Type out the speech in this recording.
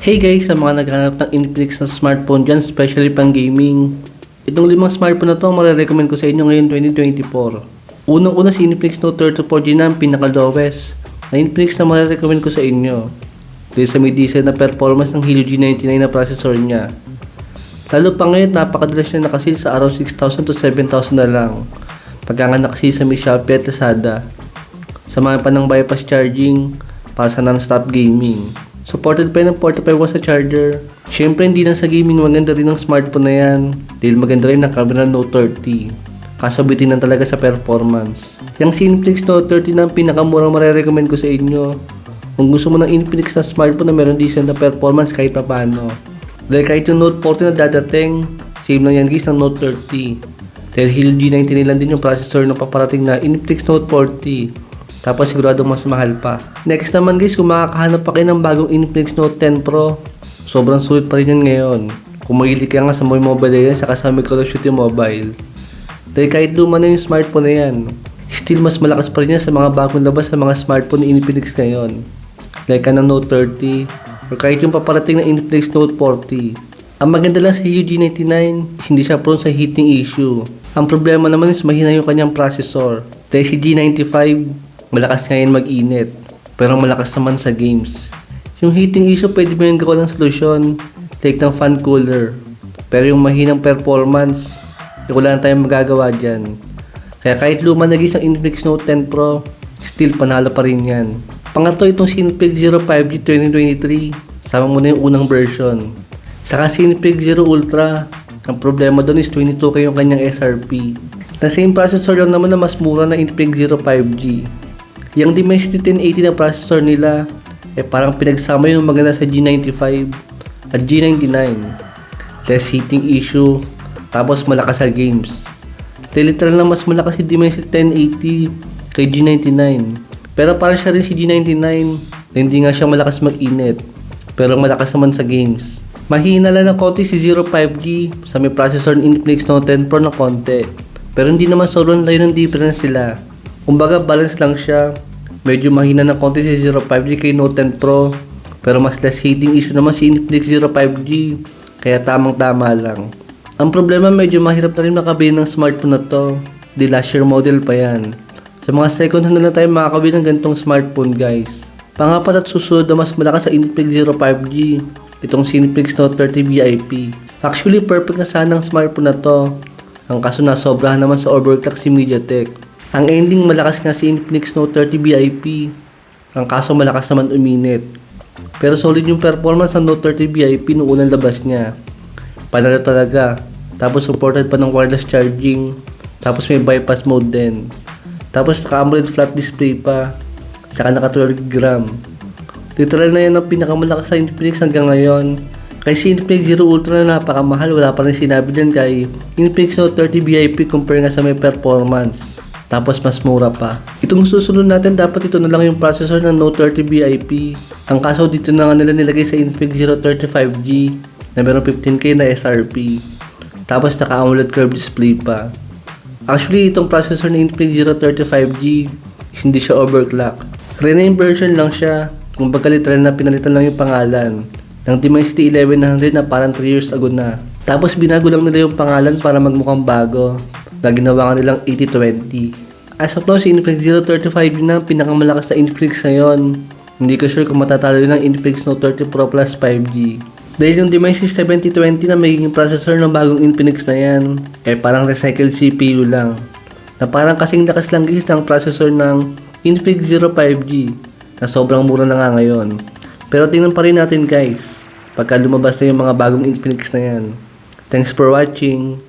Hey guys, sa mga naghanap ng Infinix na smartphone dyan, especially pang gaming. Itong limang smartphone na to, marirecommend ko sa inyo ngayon 2024. Unang-una si Infinix Note 30 4G na ang pinaka-lowest na Infinix na marirecommend ko sa inyo. Dahil sa may decent na performance ng Helio G99 na processor niya. Lalo pa ngayon, napakadalas niya nakasil sa around 6,000 to 7,000 na lang. Pagka nga nakasil sa may Shopee at Lazada. Samahan pa ng bypass charging para sa non-stop gaming. Supported pa yun ng 45 watts sa charger. Siyempre hindi lang sa gaming maganda rin ang smartphone na yan. Dahil maganda rin ang camera Note 30. Kaso bitin lang talaga sa performance. Yung si Infinix Note 30 na ang pinakamurang marirecommend ko sa inyo. Kung gusto mo ng Infinix na smartphone na meron decent na performance kahit pa paano. Dahil kahit yung Note 40 na dadating, same lang yan guys ng Note 30. Dahil Helio G99 lang din yung processor na paparating na Infinix Note 40. Tapos sigurado mas mahal pa. Next naman guys, kung makakahanap pa kayo ng bagong Infinix Note 10 Pro, sobrang sulit pa rin yan ngayon. Kung mahilig ka nga sa mga mobile yan, saka sa Call of Duty Mobile. Dahil kahit luma na yung smartphone na yan, still mas malakas pa rin yan sa mga bagong labas sa mga smartphone ni Infinix ngayon. Like ka ng Note 30, or kahit yung paparating na Infinix Note 40. Ang maganda lang sa UG99, hindi siya prone sa heating issue. Ang problema naman is mahina yung kanyang processor. Dahil si G95, malakas ngayon mag-init, pero malakas naman sa games. Yung heating issue, pwede mo yung gawa ng solusyon, like ng fan cooler. Pero yung mahinang performance, eh, wala na tayong magagawa dyan. Kaya kahit luma na ang Infinix Note 10 Pro, still panalo pa rin yan. Pangatlo itong Cinepig 05G 2023, sama mo na yung unang version. Saka Cinepig Zero Ultra, ang problema doon is 22k yung kanyang SRP. Na same processor lang naman na mas mura na Infinix Zero 5G. Yung Dimensity 1080 na processor nila, eh parang pinagsama yung maganda sa G95 at G99. Less heating issue, tapos malakas sa games. Literal na mas malakas si Dimensity 1080 kay G99. Pero parang siya rin si G99 na hindi nga siya malakas mag-init. Pero malakas naman sa games. Mahina lang ng konti si 05G sa may processor ng Infinix Note 10 Pro na konti. Pero hindi naman sobrang layo ng difference sila. Kumbaga balance lang siya. Medyo mahina ng konti si 05G kay Note 10 Pro. Pero mas less heating issue naman si Infinix 05G. Kaya tamang tama lang. Ang problema medyo mahirap na rin makabili ng smartphone na to. Di last year model pa yan. Sa mga second hand na lang tayo makakabili ng ganitong smartphone guys. Pangapat at susunod na mas malakas sa Infinix 05G. Itong Infinix Note 30 VIP. Actually perfect na sana ang smartphone na to. Ang kaso na sobrahan naman sa overclock si MediaTek. Ang ending malakas nga si Infinix Note 30 VIP. Ang kaso malakas naman uminit. Pero solid yung performance ng Note 30 VIP nung unang labas niya. Panalo talaga. Tapos supported pa ng wireless charging. Tapos may bypass mode din. Tapos naka AMOLED flat display pa. Saka naka 12 gram. Literal na yan ang pinakamalakas sa Infinix hanggang ngayon. Kay si Infinix Zero Ultra na napakamahal, wala pa rin sinabi dyan kay Infinix Note 30 VIP compare nga sa may performance. Tapos mas mura pa. Itong susunod natin, dapat ito na lang yung processor ng Note 30 VIP. Ang kaso dito na nga nila nilagay sa Infinix Zero 35G na meron 15k na SRP. Tapos naka AMOLED curved display pa. Actually, itong processor ng Infinix Zero 35G is hindi siya overclock. Rename version lang siya. Kung baga literal na pinalitan lang yung pangalan ng Dimensity 1100 na parang 3 years ago na. Tapos binago lang nila yung pangalan para magmukhang bago na ginawa nga nilang 8020. As of now, si Infinix 035 na ang pinakamalakas na Infinix ngayon. Hindi ko sure kung matatalo yun ng Infinix Note 30 Pro Plus 5G. Dahil yung Dimensity 7020 na magiging processor ng bagong Infinix na yan, eh parang recycled CPU lang. Na parang kasing lakas lang guys ng processor ng Infinix 05G na sobrang mura na nga ngayon. Pero tingnan pa rin natin guys, pagka lumabas na yung mga bagong Infinix na yan. Thanks for watching.